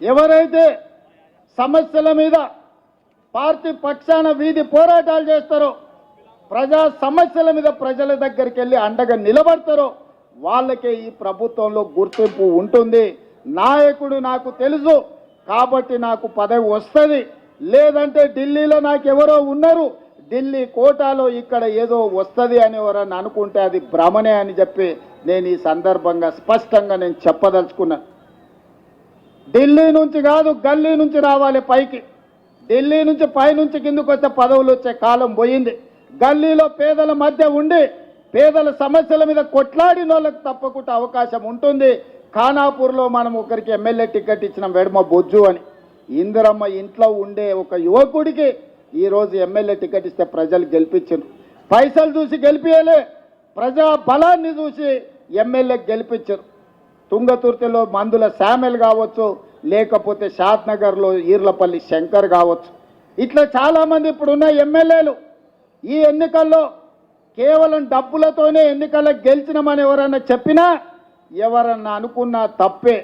ఎవరైతే సమస్యల మీద పార్టీ పక్షాన వీధి పోరాటాలు చేస్తారో ప్రజా సమస్యల మీద ప్రజల దగ్గరికి వెళ్ళి అండగా నిలబడతారో వాళ్ళకే ఈ ప్రభుత్వంలో గుర్తింపు ఉంటుంది. నాయకుడు నాకు తెలుసు కాబట్టి నాకు పదవి వస్తుంది. లేదంటే ఢిల్లీలో నాకు ఎవరో ఉన్నారు. ఢిల్లీ కోటాలో ఇక్కడ ఏదో వస్తుంది అని ఎవరన్నా అనుకుంటే అది భ్రమనే అని చెప్పి నేను ఈ సందర్భంగా స్పష్టంగా నేను చెప్పదలుచుకున్నాను ఢిల్లీ నుంచి కాదు గల్లీ నుంచి రావాలి పైకి. ఢిల్లీ నుంచి పైనుంచి కిందకు వచ్చే పదవులు వచ్చే కాలం పోయింది. గల్లీలో పేదల మధ్య ఉండి పేదల సమస్యల మీద కొట్లాడిన వాళ్ళకి తప్పకుండా అవకాశం ఉంటుంది. ఖానాపూర్లో మనం ఒకరికి ఎమ్మెల్యే టికెట్ ఇచ్చిన వెడమ బొజ్జు అని. ఇందిరమ్మ ఇంట్లో ఉండే ఒక యువకుడికి ఈరోజు ఎమ్మెల్యే టికెట్ ఇస్తే ప్రజలు గెలిపించారు. పైసలు చూసి గెలిపియలే ప్రజా బలాన్ని చూసి ఎమ్మెల్యే గెలిపించారు. తుంగతుర్తిలో మందుల శామెల్ కావచ్చు లేకపోతే షాద్నగర్లో ఈర్లపల్లి శంకర్ కావచ్చు. ఇట్లా చాలామంది ఇప్పుడున్న ఎమ్మెల్యేలు ఈ ఎన్నికల్లో కేవలం డబ్బులతోనే ఎన్నికల్లో గెలిచినామని ఎవరన్నా చెప్పినా ఎవరన్నా అనుకున్నా తప్పే.